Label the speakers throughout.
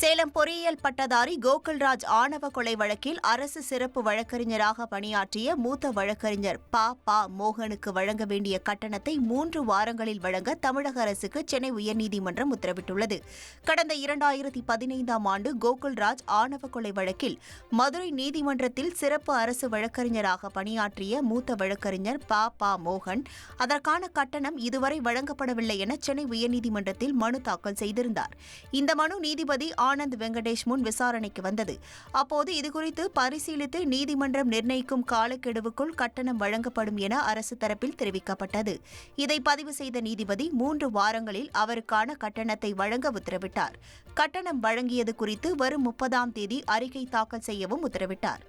Speaker 1: சேலம் பொறியியல் பட்டதாரி கோகுல்ராஜ் ஆணவ கொலை வழக்கில் அரசு சிறப்பு வழக்கறிஞராக பணியாற்றிய மூத்த வழக்கறிஞர் ப. ப. மோகனுக்கு வழங்க வேண்டிய கட்டணத்தை மூன்று வாரங்களில் வழங்க தமிழக அரசுக்கு சென்னை உயர்நீதிமன்றம் உத்தரவிட்டுள்ளது. கடந்த இரண்டாயிரத்தி பதினைந்தாம் ஆண்டு கோகுல்ராஜ் ஆணவ கொலை வழக்கில் மதுரை நீதிமன்றத்தில் சிறப்பு அரசு வழக்கறிஞராக பணியாற்றிய மூத்த வழக்கறிஞர் ப. ப. மோகன் அதற்கான கட்டணம் இதுவரை வழங்கப்படவில்லை என சென்னை உயர்நீதிமன்றத்தில் மனு தாக்கல் செய்திருந்தார். இந்த மனு நீதிபதி ஆனந்த் வெங்கடேஷ் முன் விசாரணைக்கு வந்தது. அப்போது இதுகுறித்து பரிசீலித்து நீதிமன்றம் நிர்ணயிக்கும் காலக்கெடுவுக்குள் கட்டணம் வழங்கப்படும் என அரசு தரப்பில் தெரிவிக்கப்பட்டது. இதை பதிவு செய்த நீதிபதி மூன்று வாரங்களில் அவருக்கான கட்டணத்தை வழங்க உத்தரவிட்டார். கட்டணம் வழங்கியது குறித்து வரும் முப்பதாம் தேதி அறிக்கை தாக்கல் செய்யவும் உத்தரவிட்டார்.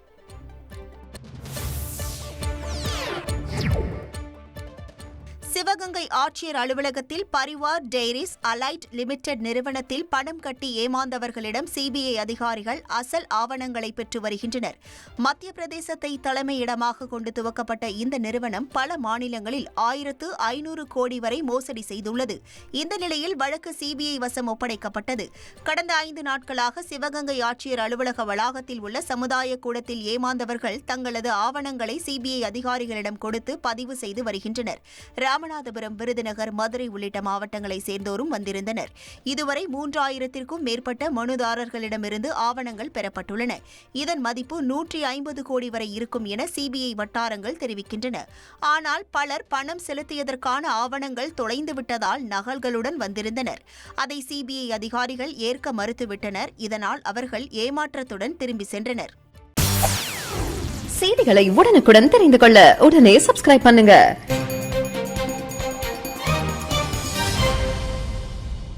Speaker 1: சிவகங்கை ஆட்சியர் அலுவலகத்தில் பரிவார் டெய்ரிஸ் அலைட் லிமிடெட் நிறுவனத்தில் பணம் கட்டி ஏமாந்தவர்களிடம் சிபிஐ அதிகாரிகள் அசல் ஆவணங்களை பெற்று வருகின்றனர். மத்திய பிரதேசத்தை தலைமையிடமாக கொண்டு துவக்கப்பட்ட இந்த நிறுவனம் பல மாநிலங்களில் ஆயிரத்து ஐநூறு கோடி வரை மோசடி செய்துள்ளது. இந்த நிலையில் வழக்கு சிபிஐ வசம் ஒப்படைக்கப்பட்டது. கடந்த ஐந்து நாட்களாக சிவகங்கை ஆட்சியர் அலுவலக வளாகத்தில் உள்ள சமுதாய கூடத்தில் ஏமாந்தவர்கள் தங்களது ஆவணங்களை சிபிஐ அதிகாரிகளிடம் கொடுத்து பதிவு செய்து வருகின்றனர். ராமநாதபுரம் விருதுநகர் மதுரை உள்ளிட்ட மாவட்டங்களைச் சேர்ந்தோரும் வந்திருந்தனர். இதுவரை மூன்றாயிரத்திற்கும் மேற்பட்ட மனுதாரர்களிடமிருந்து ஆவணங்கள் பெறப்பட்டுள்ளன. இதன் மதிப்பு நூற்றி ஐம்பது கோடி வரை இருக்கும் என சிபிஐ வட்டாரங்கள் தெரிவிக்கின்றன. ஆனால் பலர் பணம் செலுத்தியதற்கான ஆவணங்கள் தொலைந்துவிட்டதால் நகல்களுடன் வந்திருந்தனர். அதை சிபிஐ அதிகாரிகள் ஏற்க மறுத்துவிட்டனர். இதனால் அவர்கள் ஏமாற்றத்துடன் திரும்பி சென்றனர்.
Speaker 2: செய்திகளை உடனுக்குடன் தெரிந்து கொள்ள உடனே சப்ஸ்கிரைப் பண்ணுங்க.